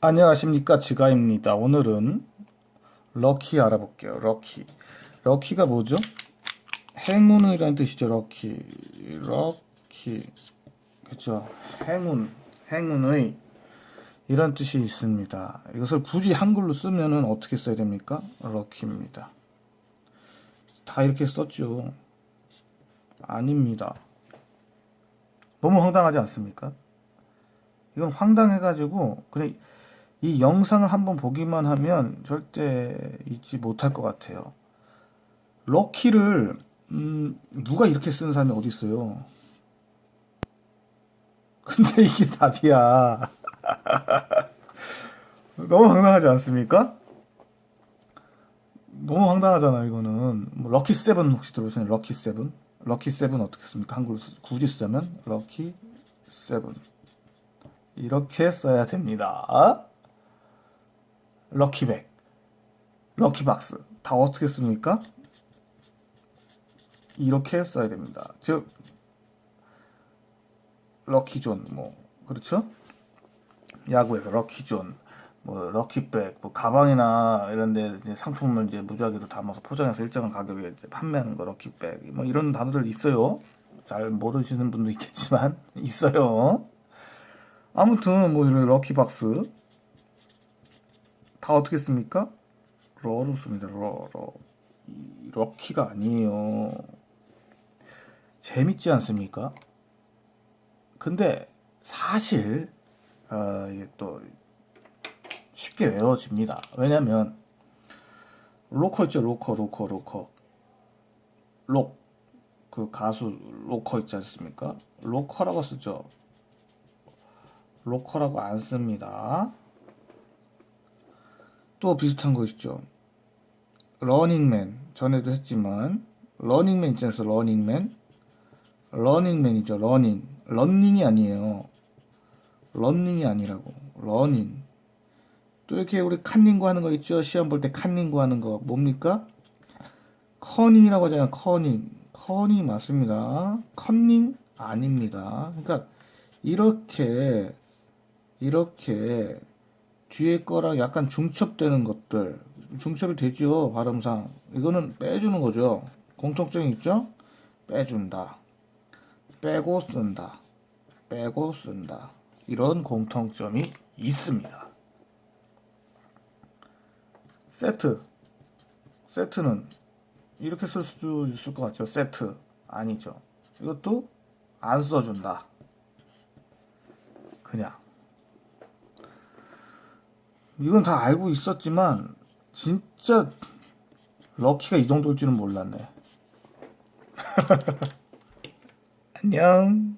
안녕하십니까 지가입니다. 오늘은 럭키 알아볼게요. 럭키. 럭키가 뭐죠? 행운이라는 뜻이죠. 럭키. 럭키. 그죠? 행운. 행운의 이런 뜻이 있습니다. 이것을 굳이 한글로 쓰면은 어떻게 써야 됩니까? 럭키입니다. 다 이렇게 썼죠. 아닙니다. 너무 황당하지 않습니까? 이건 황당해가지고 그냥 이 영상을 한번 보기만 하면 절대 잊지 못할 것 같아요. 럭키를 음, 누가 이렇게 쓰는 사람이 어디 있어요? 근데 이게 답이야. 너무 황당하지 않습니까? 너무 황당하잖아 이거는. 뭐 럭키 세븐 혹시 들어보셨나요? 럭키 세븐? 럭키 세븐 어떻게 씁니까? 한글로 쓰- 굳이 쓰자면 럭키 세븐. 이렇게 써야 됩니다. 럭키백, 럭키박스 다 어떻게 씁니까? 이렇게 써야 됩니다. 즉 럭키존 뭐 그렇죠? 야구에서 럭키존 뭐 럭키백 뭐 가방이나 이런데 상품을 이제 무작위로 담아서 포장해서 일정한 가격에 이제 판매하는 거 럭키백 뭐 이런 단어들 있어요. 잘 모르시는 분도 있겠지만 있어요. 아무튼 뭐 이런 럭키박스 다 어떻게 씁니까? 러로 씁니다. 러, 러. 이 럭키가 아니에요. 재밌지 않습니까? 근데 사실 어, 이게 또 쉽게 외워집니다. 왜냐면 로커 있죠, 로커, 로커, 로커. 록. 그 가수 로커 있지 않습니까? 로커라고 쓰죠. 로커라고 안 씁니다. 또 비슷한 거 있죠. 러닝맨 전에도 했지만 러닝맨 있잖아요. 러닝맨 러닝맨이죠. 러닝 런닝이 아니에요. 런닝이 아니라고 러닝 또 이렇게 우리 칸닝구 하는 거 있죠. 시험 볼 때 칸닝구 하는 거 뭡니까? 커닝이라고 하잖아요. 커닝 커닝 맞습니다. 컨닝 아닙니다. 그러니까 이렇게 이렇게 뒤에 거랑 약간 중첩되는 것들 중첩이 되죠 발음상. 이거는 빼주는 거죠. 공통점이 있죠 빼준다. 빼고 쓴다. 빼고 쓴다. 이런 공통점이 있습니다. 세트. 세트는 이렇게 쓸 수도 있을 것 같죠. 세트. 아니죠. 이것도 안 써준다. 그냥 이건 다 알고 있었지만 진짜 럭키가 이 정도일 줄은 몰랐네. 안녕.